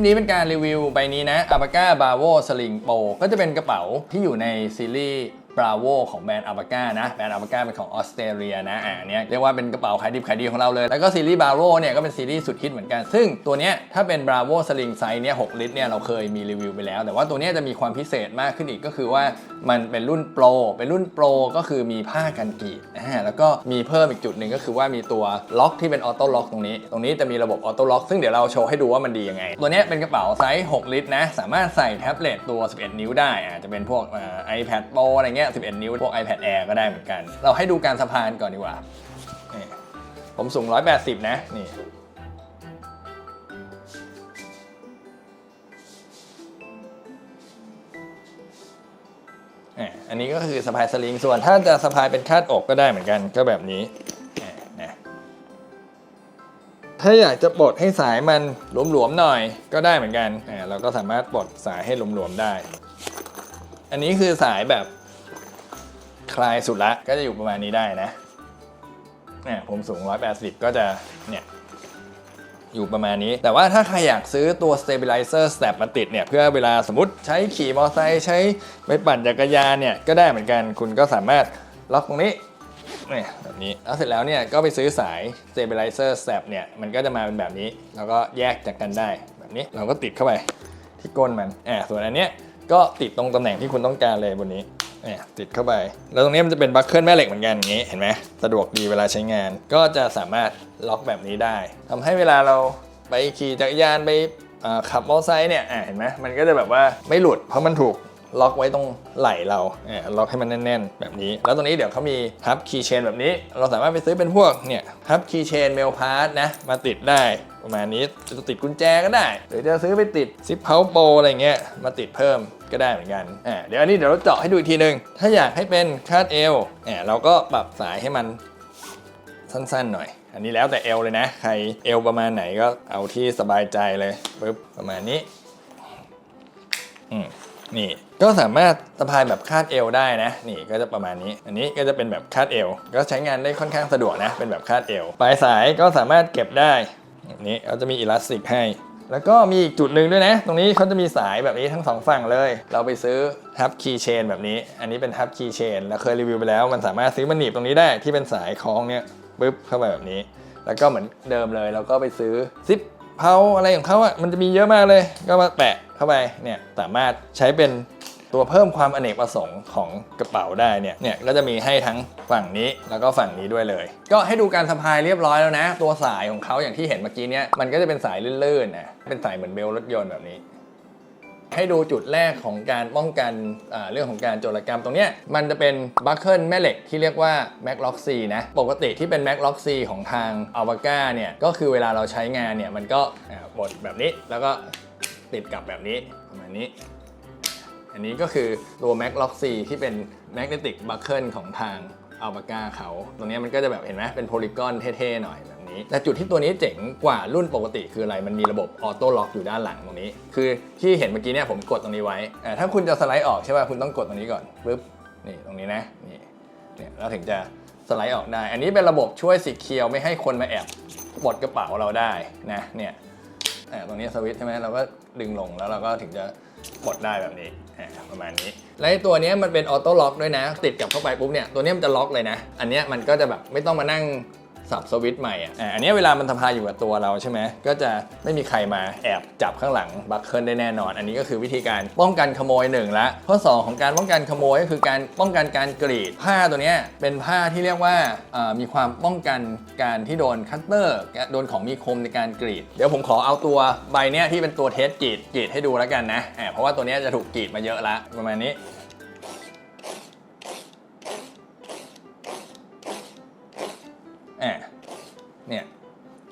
ปนี้เป็นการรีวิวใบนี้นะ a b a c a Bravo Sling Pro ก็จะเป็นกระเป๋าที่อยู่ในซีรีส์ Bravo ของแบรนด์ a b a c a นะ แบรนด์ a b a c a เป็นของออสเตรเลียนะอ่าเนี้ยเรียกว่าเป็นกระเป๋าขายดิบขายดีของเราเลย แล้วก็ซีรีส์ Bravo เนี่ยก็เป็นซีรีส์สุดฮิตเหมือนกัน ซึ่งตัวเนี้ยถ้าเป็น Bravo Sling Size เนี่ย6ลิตรเนี่ยเราเคยมีรีวิวไปแล้ว แต่ว่าตัวเนี้ยจะมีความพิเศษมากขึ้นอีกก็คือว่ามันเป็นรุ่นโปร เป็นรุ่นโปรก็คือมีผ้ากันกรีดอ่าแล้วก็มีเพิ่มอีกจุดหนึ่งก็คือว่ามีตัวล็อกที่เป็นออโต้ล็อกตรงนี้ ตรงนี้จะมีระบบออโต้ล็อกซึ่งเดี๋ยวเราโชว์ให้ดูว่ามันดียังไง ตัวเนี้ยเป็นกระเป๋าไซส์ 6 ลิตรนะ สามารถใส่แท็บเล็ตตัว 11 นิ้วได้อาจจะเป็นพวกอ่า iPad Pro อะไรเงี้ย11 นิ้ว พวก iPad Air ก็ได้เหมือนกัน เราให้ดูการสะพานก่อนดีกว่า นี่ ผมสูง 180 นะ นี่ อันนี้ก็คือสะพายสลิง ส่วนถ้าจะสะพายเป็นคาดอกก็ได้เหมือนกัน ก็แบบนี้ถ้าอยากจะปลดให้สายมันหลวมๆหน่อยก็ได้เหมือนกัน เราก็สามารถปลดสายให้หลวมๆได้ อันนี้คือสายแบบ ลายสุดละ ก็จะอยู่ประมาณนี้ได้นะเนี่ยผมสูง 180 ก็จะเนี่ยอยู่ประมาณนี้ แต่ว่าถ้าใครอยากซื้อตัว stabilizer strap มาติดเนี่ย เพื่อเวลาสมมติใช้ขี่มอเตอร์ไซค์ใช้ไปปั่นจักรยานเนี่ย ก็ได้เหมือนกันคุณก็สามารถล็อกตรงนี้นี่แบบนี้แล้วเสร็จแล้วเนี่ยก็ไปซื้อสาย stabilizer strap เนี่ย มันก็จะมาเป็นแบบนี้ แล้วก็แยกจากกันได้แบบนี้เราก็ติดเข้าไปที่ก้นมันอ่าส่วนอันเนี้ยก็ติดตรงตำแหน่งที่คุณต้องการเลยบนนี้ เนี่ยติดเข้าไป แล้วตรงนี้มันจะเป็นบัคเกิลแม่เหล็กเหมือนกันอย่างนี้เห็นไหมสะดวกดีเวลาใช้งาน ก็จะสามารถล็อกแบบนี้ได้ทำให้เวลาเราไปขี่จักรยานไปขับมอเตอร์ไซค์เนี่ยเห็นไหมมันก็จะแบบว่าไม่หลุดเพราะมันถูกล็อกไว้ตรงไหล่เราล็อกให้มันแน่น ๆ แบบนี้ แล้วตรงนี้เดี๋ยวเขามีฮับคีย์เชนแบบนี้ เราสามารถไปซื้อเป็นพวกเนี่ยฮับคีย์เชนเมลพาร์นะ มาติดได้ประมาณนี้จะติดกุญแจก็ได้ หรือจะซื้อไปติดซิปเพาโปอะไรเงี้ยมาติดเพิ่ม ก็ได้เหมือนกันอ่าเดี๋ยวอันนี้เดี๋ยวเราเจาะให้ดูอีกทีหนึ่งถ้าอยากให้เป็นคาดเอวอ่าเราก็ปรับสายให้มันสั้นๆหน่อย อันนี้แล้วแต่เอวเลยนะ ใครเอวประมาณไหนก็เอาที่สบายใจเลยปึ๊บประมาณนี้อืมนี่ก็สามารถสะพายแบบคาดเอวได้นะ นี่ก็จะประมาณนี้ อันนี้ก็จะเป็นแบบคาดเอว ก็ใช้งานได้ค่อนข้างสะดวกนะ เป็นแบบคาดเอว ปลายสายก็สามารถเก็บได้ นี้เขาจะมีอิลาสติกให้ แล้วก็มีอีกจุดหนึ่งด้วยนะ ตรงนี้เขาจะมีสายแบบนี้ทั้งสองฝั่งเลย เราไปซื้อทับคีย์เชนแบบนี้ อันนี้เป็นทับคีย์เชนแล้วเคยรีวิวไปแล้ว มันสามารถซื้อมาหนีบตรงนี้ได้ที่เป็นสายคล้องเนี่ยปึ๊บเข้าไปแบบนี้ แล้วก็เหมือนเดิมเลย เราก็ไปซื้อซิปเพาอะไรของเขาอะมันจะมีเยอะมากเลย ก็มาแปะเข้าไปเนี่ยสามารถใช้เป็น ตัวเพิ่มความอเนกประสงค์ของกระเป๋าได้เนี่ยเนี่ยก็จะมีให้ทั้งฝั่งนี้แล้วก็ฝั่งนี้ด้วยเลย ก็ให้ดูการสะพายเรียบร้อยแล้วนะ ตัวสายของเขาอย่างที่เห็นเมื่อกี้เนี่ยมันก็จะเป็นสายลื่นๆนะเป็นสายเหมือนเบลรถยนต์แบบนี้ให้ดูจุดแรกของการป้องกันเรื่องของการโจรกรรมตรงเนี้ยมันจะเป็นบัคเกิลแม่เหล็กที่เรียกว่า Mac Lock C นะ ปกติที่เป็น Mac Lock C ของทาง a v a g a เนี่ย ก็คือเวลาเราใช้งานเนี่ย มันก็บดแบบนี้แล้วก็ติดกับแบบนี้ประมาณนี้ อันนี้ก็คือตัว Mac Lock C ที่เป็น Magnetic Buckle ของทาง a l b a c a เขา ตรงนี้มันก็จะแบบเห็นไหมเป็นโพลีกอนเท่ๆหน่อยแบบนี้ แต่จุดที่ตัวนี้เจ๋งกว่ารุ่นปกติคืออะไร มันมีระบบออโต้ล็อกอยู่ด้านหลังตรงนี้ คือที่เห็นเมื่อกี้เนี่ยผมกดตรงนี้ไว้ ถ้าคุณจะสไลด์ออกใช่ป่ะ คุณต้องกดตรงนี้ก่อนปึ๊บ นี่ตรงนี้นะ นี่ เนี่ยแล้วถึงจะสไลด์ออกได้ อันนี้เป็นระบบช่วยสีเคียวไม่ให้คนมาแอบปลดกระเป๋าเราได้นะ เนี่ยตรงนี้สวิตช์ใช่ไหมเราก็ดึงลงแล้วเราก็ถึงจะ กดได้แบบนี้อ่าประมาณนี้ และไอ้ตัวเนี้ยมันเป็นออโต้ล็อกด้วยนะ ติดกับเข้าไปปุ๊บเนี่ยตัวเนี้ยมันจะล็อกเลยนะ อันเนี้ยมันก็จะแบบไม่ต้องมานั่ง สับสวิตช์ใหม่อะอันนี้เวลามันทำพายอยู่กับตัวเราใช่ไหมก็จะไม่มีใครมาแอบจับข้างหลังบัคเคิลได้แน่นอน อันนี้ก็คือวิธีการป้องกันขโมยหนึ่งละข้อสองของการป้องกันขโมยก็คือการป้องกันการกรีดผ้าตัวนี้เป็นผ้าที่เรียกว่ามีความป้องกันการที่โดนคัตเตอร์โดนของมีคมในการกรีด เดี๋ยวผมขอเอาตัวใบเนี้ยที่เป็นตัวเทสกรีดกรีดให้ดูแล้วกันนะเพราะว่าตัวนี้จะถูกกรีดมาเยอะละประมาณนี้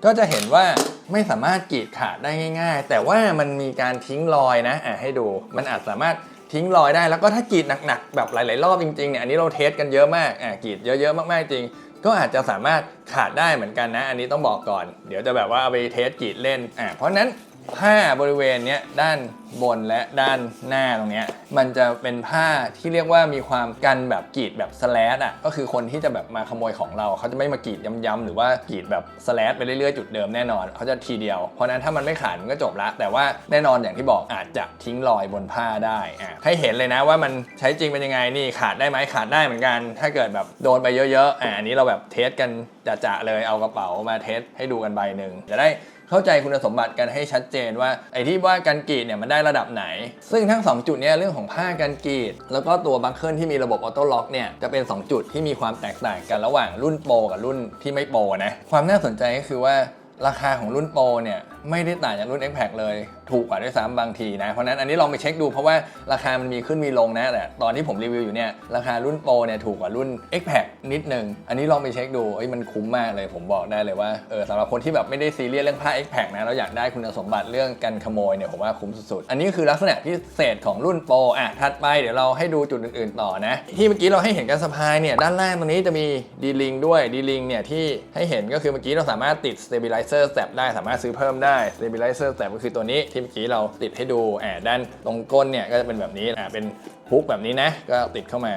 ก็จะเห็นว่าไม่สามารถกรีดขาดได้ง่าย ๆ แต่ว่ามันมีการทิ้งรอยนะอะให้ดู มันอาจสามารถทิ้งรอยได้ แล้วก็ถ้ากรีดหนักๆแบบหลายๆรอบจริงๆเนี่ยอันนี้เราเทสกันเยอะมากอะกรีดเยอะๆมากๆจริง ก็อาจจะสามารถขาดได้เหมือนกันนะ อันนี้ต้องบอกก่อน เดี๋ยวจะแบบว่าเอาไปเทสกรีดเล่นอะเพราะฉะนั้น ผ้าบริเวณเนี้ยด้านบนและด้านหน้าตรงเนี้ยมันจะเป็นผ้าที่เรียกว่ามีความกันแบบกรีดแบบสแลดอะก็คือคนที่จะแบบมาขโมยของเรา เขาจะไม่มากรีดย้ำๆหรือว่ากรีดแบบสแลดไปเรื่อยๆจุดเดิมแน่นอนเขาจะทีเดียว เพราะนั้นถ้ามันไม่ขาดมันก็จบละ แต่ว่าแน่นอนอย่างที่บอกอาจจะทิ้งรอยบนผ้าได้อะให้เห็นเลยนะว่ามันใช้จริงเป็นยังไงนี่ขาดได้ไหมขาดได้เหมือนกัน ถ้าเกิดแบบโดนไปเยอะๆอะอันนี้เราแบบเทสกันจะๆเลยเอากระเป๋ามาเทสให้ดูกันใบหนึ่งจะได้ เข้าใจคุณสมบัติกันให้ชัดเจนว่าไอ้ที่ว่ากันกรีดเนี่ยมันได้ระดับไหน ซึ่งทั้ง 2 จุดเนี่ยเรื่องของผ้ากันกรีด แล้วก็ตัวบังเกิลที่มีระบบออโต้ล็อกเนี่ยจะเป็น 2 จุดที่มีความแตกต่างกันระหว่างรุ่นโปรกับรุ่นที่ไม่โปรนะความน่าสนใจก็คือว่าราคาของรุ่นโปรเนี่ย ไม่ได้ต่างจากรุ่น X Pack เลย ถูกกว่าด้วยซ้ำบางทีนะ เพราะนั้นอันนี้ลองไปเช็คดูเพราะว่าราคามันมีขึ้นมีลงนะแต่ตอนที่ผมรีวิวอยู่เนี่ยราคารุ่นโปรเนี่ยถูกกว่ารุ่น X Pack นิดนึง อันนี้ลองไปเช็คดูเอ้ยมันคุ้มมากเลยผมบอกได้เลยว่าเออสำหรับคนที่แบบไม่ได้ซีเรียสเรื่องผ้า X Pack นะแล้วอยากได้คุณสมบัติเรื่องกันขโมยเนี่ยผมว่าคุ้มสุดๆอันนี้คือลักษณะพิเศษของรุ่นโปรอะถัดไปเดี๋ยวเราให้ดูจุดอื่น ๆ ต่อนะ ที่เมื่อกี้เราให้เห็นการสะพายเนี่ยด้านล่างตรงนี้จะมีดีลิงด้วยดีลิงเนี่ยที่ให้เห็นก็คือเมื่อกี้เราสามารถติด stabilizer step ได้สามารถซื้อเพิ่มได้ stabilizer step ก็คือตัวนี้ที่เมื่อกี้เราติดให้ดูอ่าด้านตรงก้นเนี่ยก็จะเป็นแบบนี้อ่าเป็นฮุกแบบนี้นะ ก็ติดเข้ามา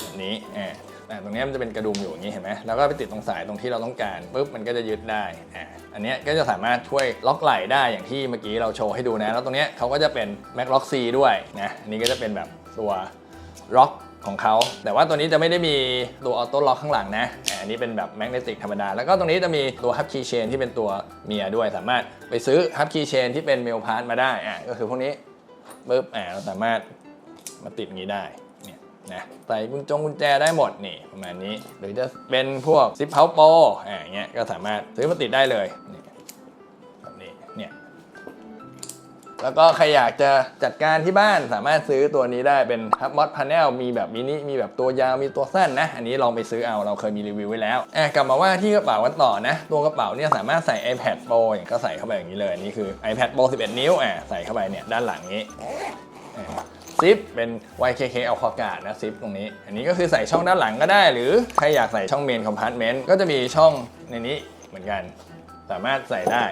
แบบนี้อ่าอ่ตรงนี้มันจะเป็นกระดุมอยู่อย่างนี้เห็นไหมแล้วก็ไปติดตรงสายตรงที่เราต้องการปุ๊บมันก็จะยึดได้อ่าอันนี้ก็จะสามารถช่วยล็อกไหล่ได้อย่างที่เมื่อกี้เราโชว์ให้ดูนะ แล้วตรงนี้เขาก็จะเป็น Mac Lock C ด้วยนะอันนี้ก็จะเป็นแบบตัวล็อก ของเขา แต่ว่าตัวนี้จะไม่ได้มีตัวออโต้ล็อกข้างหลังนะ อันนี้เป็นแบบแมกเนติกธรรมดา แล้วก็ตรงนี้จะมีตัวฮับคีย์เชนที่เป็นตัวเมียด้วย สามารถไปซื้อฮับคีย์เชนที่เป็นเมลพาร์ทมาได้อ่าก็คือพวกนี้ปุ๊บอ่าเราสามารถมาติดงนี้ได้เนี่ยนะใส่กุญจงกุญแจได้หมดนี่ประมาณนี้ หรือจะเป็นพวกซิปเพาโปอ่าอย่างเงี้ยก็สามารถซื้อมาติดได้เลยนี่ แล้วก็ใครอยากจะจัดการที่บ้านสามารถซื้อตัวนี้ได้เป็นฮับมอดพาเนลมีแบบมินิมีแบบตัวยาวมีตัวสั้นนะ อันนี้ลองไปซื้อเอาเราเคยมีรีวิวไว้แล้วอะกลับมาว่าที่กระเป๋ากันต่อนะ ตัวกระเป๋าเนี่ยสามารถใส่ iPad Pro อย่างก็ใส่เข้าไปอย่างนี้เลยนี่คือ iPad Pro 11 นิ้วอะใส่เข้าไปเนี่ยด้านหลังนี้ซิปเป็น YKK a l p a c a นะซิปตรงนี้ อันนี้ก็คือใส่ช่องด้านหลังก็ได้ หรือใครอยากใส่ช่องเมนคอมพาร์ตเมนต์ก็จะมีช่องในนี้เหมือนกัน สามารถใส่ได้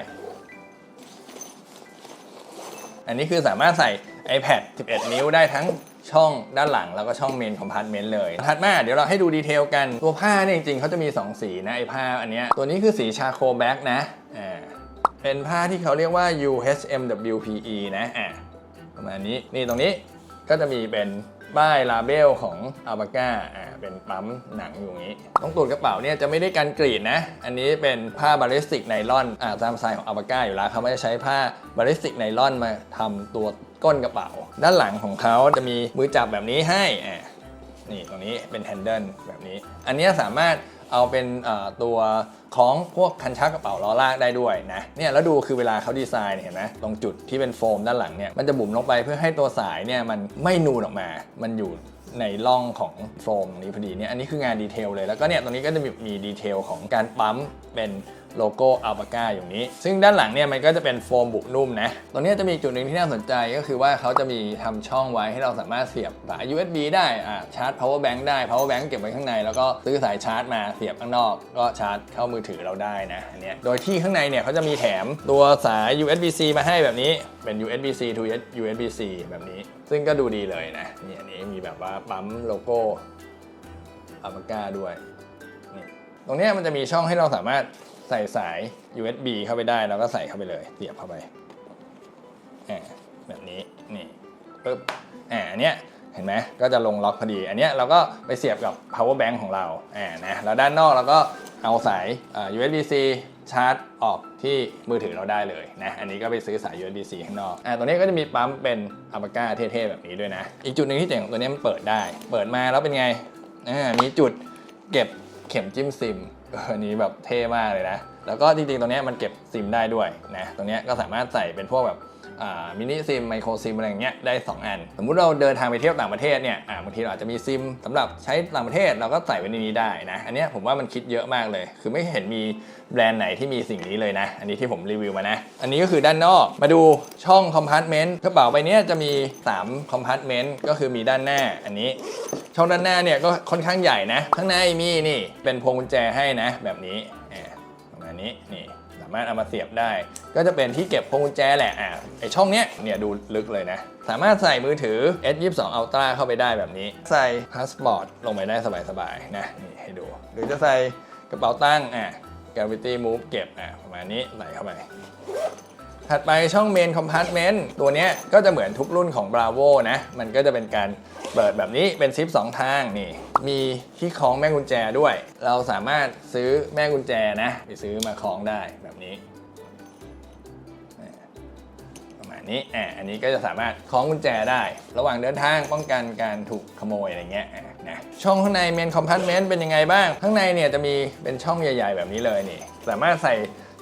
อันนี้คือสามารถใส่ iPad 11 นิ้วได้ทั้งช่องด้านหลังแล้วก็ช่องเมนคอมพาร์ตเมนต์เลย ถัดมาเดี๋ยวเราให้ดูดีเทลกัน ตัวผ้าเนี่ยจริงๆเขาจะมี 2 สีนะไอ้ผ้าอันเนี้ยตัวนี้คือสีชาโคแบ็กนะอ่าเป็นผ้าที่เขาเรียกว่า UHMWPE นะอ่าประมาณนี้นี่ตรงนี้ก็จะมีเป็น ป้ายลาเบลของอัลบาก้าอ่าเป็นปั๊มหนังอยู่งนี้ตรงตูดกระเป๋าเนี่ยจะไม่ได้กันกรีดนะ อันนี้เป็นผ้าบาลิสติกไนลอนอ่าตามสไตล์ของอัลบาก้าอยู่แล้วเขาไม่ได้ใช้ผ้าบาลิสติกไนลอนมาทำตัวก้นกระเป๋า ด้านหลังของเขาจะมีมือจับแบบนี้ให้อ่านี่ตรงนี้เป็นแฮนเดิลแบบนี้ อันนี้สามารถ เอาเป็นตัวของพวกคันชักกระเป๋าล้อลากได้ด้วยนะเนี่ยแล้วดูคือเวลาเขาดีไซน์เนี่ยเห็นไหมตรงจุดที่เป็นโฟมด้านหลังเนี่ยมันจะบุ๋มลงไปเพื่อให้ตัวสายเนี่ยมันไม่นูนออกมา มันอยู่ในร่องของโฟมนี้พอดีเนี่ยอันนี้คืองานดีเทลเลยแล้วก็เนี่ยตรงนี้ก็จะมีมีดีเทลของการปั๊มเป็น โลโก้อัลปาก้าอยู่นี้ ซึ่งด้านหลังเนี่ยมันก็จะเป็นโฟมบุนุ่มนะ ตรงนี้จะมีจุดหนึ่งที่น่าสนใจก็คือว่าเขาจะมีทำช่องไว้ให้เราสามารถเสียบสาย USB ได้อ่าชาร์จ power bank ได้ power bank เก็บไว้ข้างใน แล้วก็ซื้อสายชาร์จมาเสียบข้างนอก ก็ชาร์จเข้ามือถือเราได้นะอันนี้โดยที่ข้างในเนี่ยเขาจะมีแถมตัวสาย USB-C มาให้แบบนี้เป็น USB-C to USB-C แบบนี้ ซึ่งก็ดูดีเลยนะนี่อันนี้มีแบบว่าปั๊มโลโก้อัลปาก้าด้วยตรงนี้มันจะมีช่องให้เราสามารถ ใส่สาย USB เข้าไปได้แล้วก็ใส่เข้าไปเลยเสียบเข้าไปแบบนี้นี่ปึ๊บอ่าอันเนี้ยเห็นไหมก็จะลงล็อกพอดี อันเนี้ยเราก็ไปเสียบกับ power bank ของเราอ่านะแล้วด้านนอกเราก็เอาสาย USB-C ชาร์จออกที่มือถือเราได้เลยนะ อันนี้ก็ไปซื้อสาย USB-C ข้างนอก อ่าตัวนี้ก็จะมีปั๊มเป็นอัลปาก้าเท่ๆแบบนี้ด้วยนะ อีกจุดหนึ่งที่เจ๋งของตัวนี้มันเปิดได้ เปิดมาแล้วเป็นไง อ่า มีจุดเก็บเข็มจิ้มซิม อออันนี้แบบเท่มากเลยนะ แล้วก็จริงๆ ตรงนี้มันเก็บซิมได้ด้วยนะ ตรงนี้ก็สามารถใส่เป็นพวกแบบมินิซิมไมโครซิมอะไรอย่างเงี้ยได้ 2 อัน สมมุติเราเดินทางไปเที่ยวต่างประเทศเนี่ยอ่าบางทีเราอาจจะมีซิมสำหรับใช้ต่างประเทศเราก็ใส่ไว้ในนี้ได้นะ อันเนี้ยผมว่ามันคิดเยอะมากเลย คือไม่เห็นมีแบรนด์ไหนที่มีสิ่งนี้เลยนะ อันนี้ที่ผมรีวิวมานะ อันนี้ก็คือด้านนอกมาดูช่องคอมพาร์ตเมนต์กระเป๋าใบเนี้ยจะมี3คอมพาร์ตเมนต์ก็คือมีด้านหน้าอันนี้ ช่องด้านหน้าเนี่ยก็ค่อนข้างใหญ่นะ ข้างในมีนี่เป็นพวงกุญแจให้นะแบบนี้ประมาณนี้นี่สามารถเอามาเสียบได้ ก็จะเป็นที่เก็บพวงกุญแจแหละอะไอช่องเนี้ยเนี่ยดูลึกเลยนะ สามารถใส่มือถือ S22 Ultra เข้าไปได้แบบนี้ ใส่พาสปอร์ตลงไปได้สบายๆนะนี่ให้ดู หรือจะใส่กระเป๋าตั้งอะ Gravity Move เก็บอะประมาณนี้ใส่เข้าไป ถัดไปช่อง Main Compartment ตัวนี้ก็จะเหมือนทุกรุ่นของ Bravo นะ มันก็จะเป็นการเปิดแบบนี้เป็นซิป2ทางนี่ มีที่คล้องแม่กุญแจด้วย เราสามารถซื้อแม่กุญแจนะไปซื้อมาคล้องได้แบบนี้ประมาณนี้อะอันนี้ก็จะสามารถคล้องกุญแจได้ ระหว่างเดินทางป้องกันการถูกขโมยอะไรเงี้ยนะช่องข้างใน Main Compartment เป็นยังไงบ้าง ข้างในเนี่ยจะมีเป็นช่องใหญ่ ๆ แบบนี้เลยนี่ สามารถใส่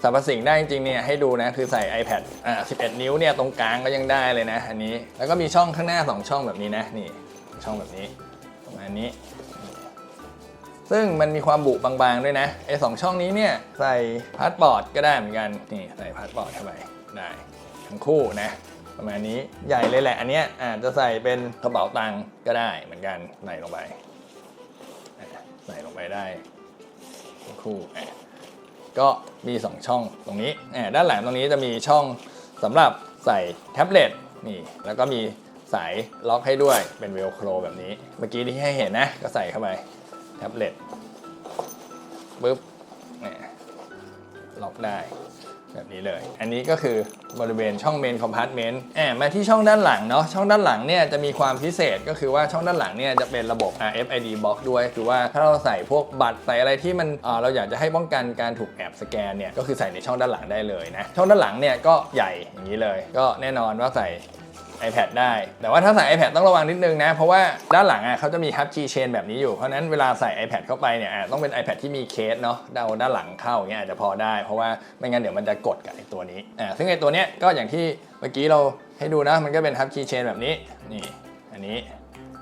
สรรพสิ่งได้จริงๆเนี่ยให้ดูนะคือใส่ iPad อ่า11 นิ้วเนี่ยตรงกลางก็ยังได้เลยนะอันนี้แล้วก็มีช่องข้างหน้า 2 ช่องแบบนี้นะนี่ช่องแบบนี้ประมาณนี้ ซึ่งมันมีความบุบางๆด้วยนะไอ้สองช่องนี้เนี่ยใส่พาสปอร์ตก็ได้เหมือนกันนี่ใส่พาสปอร์ตเข้าไปได้ทั้งคู่นะประมาณนี้ใหญ่เลยแหละอันเนี้ยอาจจะใส่เป็นกระเป๋าตังค์ก็ได้เหมือนกันใส่ลงไปใส่ลงไปได้ทั้งคู่ ก็มี 2 ช่องตรงนี้ด้านหลังตรงนี้จะมีช่องสำหรับใส่แท็บเล็ตนี่แล้วก็มีสายล็อกให้ด้วยเป็นเวลโครแบบนี้ เมื่อกี้ที่ให้เห็นนะก็ใส่เข้าไปแท็บเล็ตปึ๊บเนี่ยล็อกได้ แบบนี้เลย อันนี้ก็คือบริเวณช่องเมนคอมพาร์ตเมนต์แอบมาที่ช่องด้านหลังเนาะช่องด้านหลังเนี่ยจะมีความพิเศษก็คือว่าช่องด้านหลังเนี่ยจะเป็นระบบ RFID box ด้วย คือว่าถ้าเราใส่พวกบัตรใส่อะไรที่มันเเราอยากจะให้ป้องกันการถูกแอบสแกนเนี่ยก็คือใส่ในช่องด้านหลังได้เลยนะช่องด้านหลังเนี่ยก็ใหญ่อย่างนี้เลย ก็แน่นอนว่าใส่ iPad ได้ แต่ว่าถ้าใส่ iPad ต้องระวังนิดนึงนะ เพราะว่าด้านหลังอะเขาจะมี Hub Keychain แบบนี้อยู่ เพราะนั้นเวลาใส่ iPad เข้าไปเนี่ยต้องเป็น iPad ที่มีเคสเนาะเดาด้านหลังเข้าอย่างเงี้ยอาจจะพอได้ เพราะว่าไม่งั้นเดี๋ยวมันจะกดกับไอ้ตัวนี้อ่าซึ่งไอ้ตัวเนี้ยก็อย่างที่เมื่อกี้เราให้ดูนะมันก็เป็น Hub Keychain แบบนี้นี่อันนี้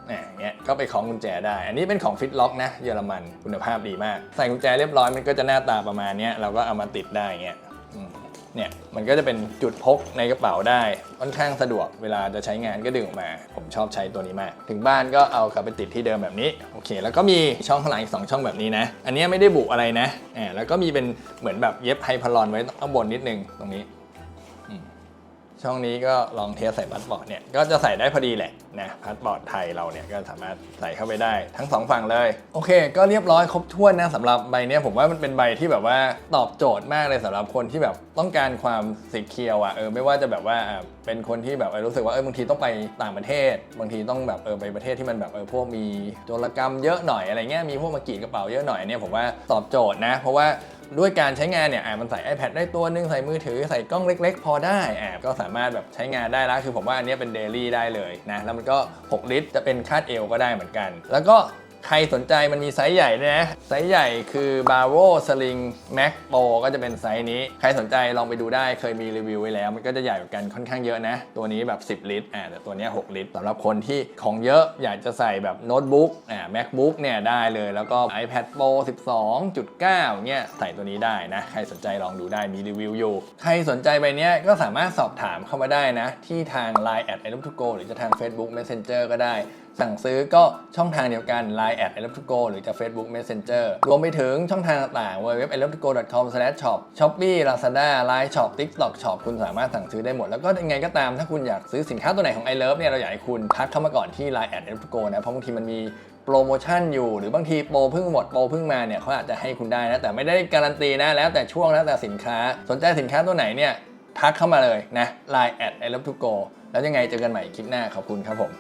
เนี่ยอย่างเงี้ยก็ไปคล้องกุญแจได้ อันนี้เป็นของ Fitlock นะเยอรมันคุณภาพดีมาก ใส่กุญแจเรียบร้อยมันก็จะหน้าตาประมาณเนี้ยเราก็เอามาติดได้เงี้ย เนี่ยมันก็จะเป็นจุดพกในกระเป๋าได้ค่อนข้างสะดวกเวลาจะใช้งานก็ดึงออกมา ผมชอบใช้ตัวนี้มาก ถึงบ้านก็เอากลับไปติดที่เดิมแบบนี้โอเค แล้วก็มีช่องข้างหลังอีกสองช่องแบบนี้นะ อันนี้ไม่ได้บุอะไรนะอ่าแล้วก็มีเป็นเหมือนแบบเย็บไฮพลอนไว้ข้างบนนิดนึงตรงนี้ ช่องนี้ก็ลองเทสใส่พาสปอร์ตเนี่ยก็จะใส่ได้พอดีแหละนะพาสปอร์ตไทยเราเนี่ยก็สามารถใส่เข้าไปได้ทั้งสองฝั่งเลย โอเค ก็เรียบร้อยครบถ้วนนะสำหรับใบเนี้ยผมว่ามันเป็นใบที่แบบว่าตอบโจทย์มากเลยสำหรับคนที่แบบต้องการความสีเคียวอะเออไม่ว่าจะแบบว่าเป็นคนที่แบบรู้สึกว่าเออบางทีต้องไปต่างประเทศ บางทีต้องแบบเออไปประเทศที่มันแบบเออพวกมีโจรกรรมเยอะหน่อยอะไรเงี้ยมีพวกมากีดกระเป๋าเยอะหน่อยเนี่ยผมว่าตอบโจทย์นะ เพราะว่า ด้วยการใช้งานเนี่ยอะมันใส่ iPad ได้ตัวนึง ใส่มือถือ ใส่กล้องเล็ก ๆ พอได้อะก็สามารถแบบใช้งานได้แล้วคือผมว่าอันนี้เป็นเดลี่ได้เลยนะแล้วมันก็ 6 ลิตรจะเป็นคาดเอวก็ได้เหมือนกัน แล้วก็ ใครสนใจมันมีไซส์ใหญ่ด้วยนะ ไซส์ใหญ่คือ Bravo Sling Max Pro ก็จะเป็นไซส์นี้ ใครสนใจลองไปดูได้เคยมีรีวิวไว้แล้ว มันก็จะใหญ่กว่ากันค่อนข้างเยอะนะ ตัวนี้แบบ 10 ลิตรอ่าแต่ตัวนี้ 6 ลิตรสำหรับคนที่ของเยอะอยากจะใส่แบบโน้ตบุ๊กอ่า MacBook เนี่ยได้เลยแล้วก็ iPad Pro 12.9 เนี่ยใส่ตัวนี้ได้นะ ใครสนใจลองดูได้มีรีวิวอยู่ใครสนใจใบเนี้ยก็สามารถสอบถามเข้ามาได้นะ ที่ทาง Line at i love to go หรือจะทาง Facebook Messenger ก็ได้ สั่งซื้อก็ช่องทางเดียวกัน Line at i love to go หรือจะ Facebook Messenger รวมไปถึงช่องทางต่างๆ www i love to go com shop shopee lazada line shop tiktok shop คุณสามารถสั่งซื้อได้หมด แล้วก็ยังไงก็ตามถ้าคุณอยากซื้อสินค้าตัวไหนของ i love เนี่ยเราอยากให้คุณทักเข้ามาก่อนที่ Line at i love to go นะเพราะบางทีมันมีโปรโมชั่นอยู่หรือบางทีโปรเพิ่งหมดโปรเพิ่งมาเนี่ยเขาอาจจะให้คุณได้นะแต่ไม่ได้การันตีนะแล้วแต่ช่วงแล้วแต่สินค้า สนใจสินค้าตัวไหนเนี่ยทักเข้ามาเลยนะ Line at i love to go แล้วยังไงเจอกันใหม่คลิปหน้าขอบคุณครับผม